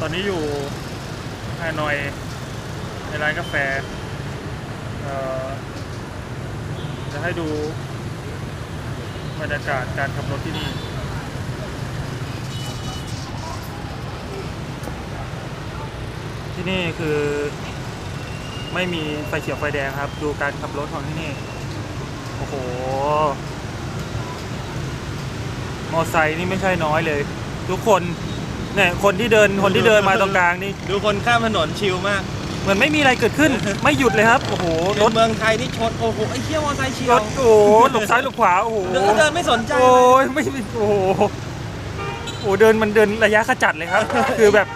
ตอนนี้อยู่ฮานอยในร้านกาแฟจะให้ดูบรรยากาศการขับรถที่นี่ที่นี่คือไม่มีไฟเขียวไฟแดงครับ ดูการขับรถของที่นี่ โอ้โห มอไซค์นี่ไม่ใช่น้อยเลย ทุกคน เนี่ยคนที่เดินคนที่เดินมาตรงกลางนี่ดูคนข้ามถนนชิลมาก เหมือนไม่มีอะไรเกิดขึ้น ไม่หยุดเลยครับ โอ้โห รรถถเมืองไทยนี่ชนโอ้โหไอ้เหี้ยมอเตอร์ไซค์เฉียรวถโอ้โหหลบซ้ายหลบขวา โอ้โห เดินเดินไม่สนใจโอ้ยไม่ไม่โอ้โหโอ้โหเดินมันเดินระยะขจัดเลยครับ คือแบบ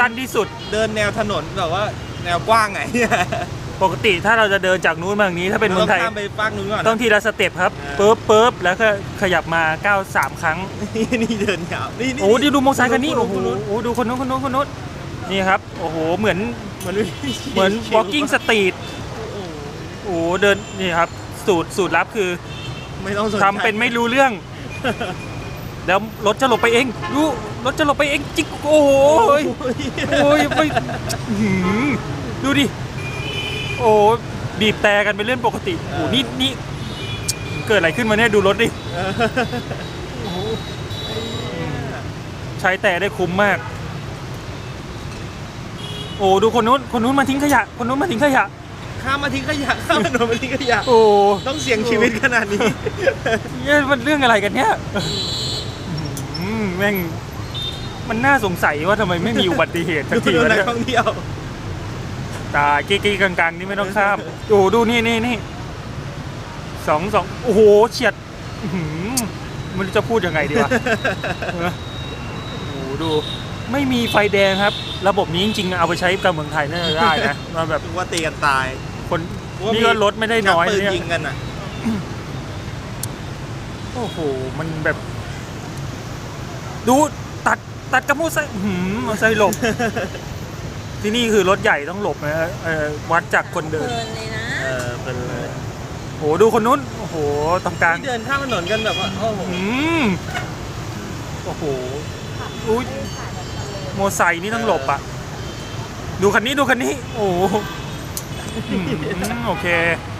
สั้นที่สุด เดินแนวถนนแบบว่าแนวกว้างไง ปกติถ้าเราจะเดินจากนู้นมาอย่างนี้ถ้าเป็นเมืองไทยราข้ามไปฟากนู้นก่อน ต้องทีละสเต็ปครับเออปึ๊บปึ๊บแล้วก็ขยับมาก้าวสามครั้ง นี่เดินยาวนี่นี่โอ้ดิดูมอเตอร์ไซค์คันนี้ดูโอ้โหดูโอ้ดูคนนู้นคนนู้นคนนู้นนี่ครับ โอ้โหเหมือนเหมือนเหมือน walking street โอ้โหโอ้โหเดินนี่ครับ สูตรสูตรลับคือไม่ต้องสนใจทำเป็นไม่รู้เรื่อง แล้วรถจะหลบไปเองดูรถจะหลบไปเองจิ๊กโอ้โหโอ้ยโอ้ยไม่อื้อหือดูดิ โอ้บีบแต่กันเป็นเรื่องปกติโอ้โหนี่นี่เกิดอะไรขึ้นมาเนี่ยดูรถดิโอ้โหใช้แต่ได้คุ้มมาก โอ้ดูคนนู้นคนนู้นมาทิ้งขยะ คนนู้นมาทิ้งขยะข้ามมาทิ้งขยะข้ามถนนมาทิ้งขยะโอ้ต้องเสี่ยงชีวิตขนาดนี้เนี่ยมันเรื่องอะไรกันเนี่ยอื้อหือแม่งมันน่าสงสัยว่าทำไมไม่มีอุบัติเหตุสักทีดูวะนักเนี่ยท่องเที่ยว ตากี้กี้กลางๆ นี่ไม่ต้องข้ามโอ้ดูนี่นี่นี่สองสองโอ้โหเฉียดอื้อหือไม่รู้จะพูดยังไงดีวะเออโอ้โหดูไม่มีไฟแดงครับ ระบบนี้จริงๆ เอาไปใช้กับเมืองไทยน่าจะได้นะมาแบบถึงว่าตีกันตายคนว่ามีนี่ก็รถไม่ได้น้อยชักปืนเนี่ย ยิงกันอะ โอ้โห มันแบบ ดูตัดตัดกระมูไซค์อื้อหืมมอไซค์หลบ ที่นี่คือรถใหญ่ต้องหลบนะเอ่อวัดจากคนเดินเพลินเลยนะ เออเป็นเลยโอ้โหดูคนนู้น โอ้โหตรงกลางที่เดินข้ามถนนกันแบบว่าโอ้โหอืมโอ้โห อุ้ยมอไซค์นี่ต้องหลบอะ ดูคันนี้ดูคันนี้ โอ้โหอืมโอเค